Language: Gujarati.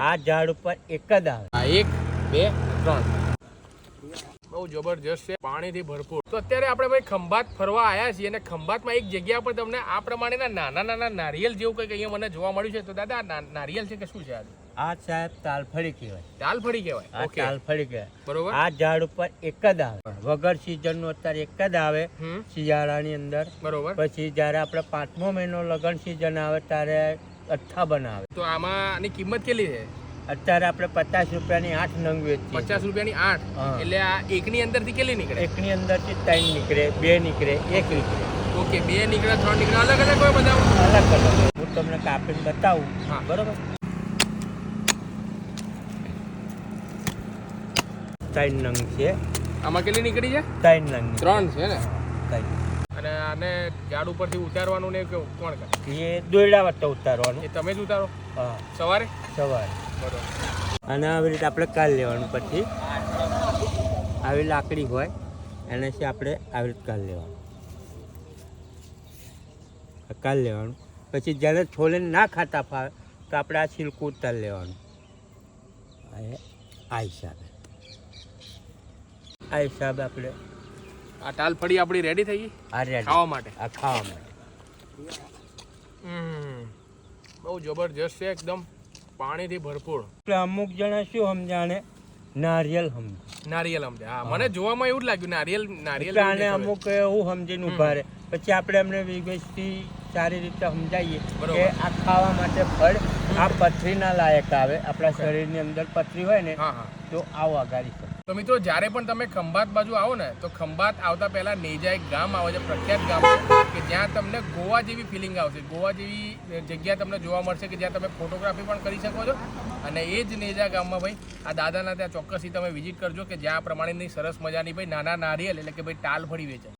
આ ઝાડ ઉપર એક જ આવે. એક બે ત્રણ. બહુ જબરજસ્ત છે પાણીથી ભરપૂર. તો અત્યારે આપણે ભાઈ ખંભાત ફરવા આવ્યા છીએ અને ખંભાતમાં એક જગ્યા પર તમને આ પ્રમાણેના નાના નાના નારિયેલ જેવું કંઈક અહીંયા મને જોવા મળ્યું છે. તો દાદા આ નારિયેલ છે કે શું છે આ? આ સાહેબ તાલફળી કહેવાય. તાલફળી કહેવાય? આ ઓકે. તાલફળી કહેવાય. બરોબર. આ ઝાડ ઉપર એક જ આવે. વગર season નું અત્યારે એક જ આવે. શિયાળાની અંદર. બરોબર. પછી જ્યારે આપણે પાંચમો મહિનો લગન સિઝન આવે ત્યારે અઠ્ઠા બનાવે. તો આમાં આની કિંમત કેટલી છે? અત્યારે આપણે પચાસ રૂપિયાની આઠ નંગ વેચીએ પચાસ રૂપિયાની આઠ? એટલે આ એકની અંદરથી કેટલી નીકળે? એકની અંદરથી ત્રણ નીકળે બે નીકળે એક નીકળે. ઓકે બે નીકળે ત્રણ નીકળે અલગ અલગ હોય બધા અલગ અલગ હું તમને કાપીને બતાવું. હા. બરોબર? ત્રણ નંગ છે. આમાં કેટલી નીકળી છે? ત્રણ નંગ. ત્રણ છે ને? ત્રણ. અને આને ઝાડ ઉપરથી ઉતારવાનું ને કેવું? કોણ કરે? એ દોરડા વત્તા ઉતારવાનું. એ તમે જ ઉતારો? હા. સવારે? સવારે. બરોબર. અને આવી રીતે આપણે કાલ લેવાનું પછી. આવી લાકડી હોય એનાથી આપણે આવી રીતે કાલ લેવાનું. કાલ લેવાનું. પછી જ્યારે છોલે ના ખાતા ફાવે તો આપણે આ સિલ્ક ઉતાર લેવાનું. આ આ હિસાબે આ હિસાબે આપણે આ ટાલફળી આપણી રેડી થઈ ગઈ? ખાવા માટે. આ ખાવા માટે. બહુ જબરજસ્ત છે એકદમ. પાણીથી ભરપૂર. અમુક જણા શું સમજાણે? નારિયેલ સમજે. નારિયેલ સમજે. હા મને જોવામાં એવું જ લાગ્યું નારિયેલ નારિયેલ આને અમુક એવું સમજીને ઊભા રહે. પછી આપણે એમને વિગતથી સારી રીતે સમજાવીએ કે આ ખાવા માટે ફળ આ પથરીના લાયક આવે. આપણા શરીરની અંદર પથરી હોય ને હા હા. તો આવો શકે તો મિત્રો, જ્યારે પણ તમે ખંભાત બાજુ આવો ને, તો ખંભાત આવતા પહેલાં નેજા એક ગામ આવે છે પ્રખ્યાત ગામ કે જ્યાં તમને ગોવા જેવી ફિલિંગ આવશે. ગોવા જેવી જગ્યા તમને જોવા મળશે કે જ્યાં તમે ફોટોગ્રાફી પણ કરી શકો છો. અને એ જ નેજા ગામમાં ભાઈ, આ દાદાના ત્યાં ચોક્કસથી તમે વિઝિટ કરજો કે જ્યાં પ્રમાણેની સરસ મજાની ભાઈ નાના નારિયેલ એટલે કે ભાઈ ટાલ ફળી વેચે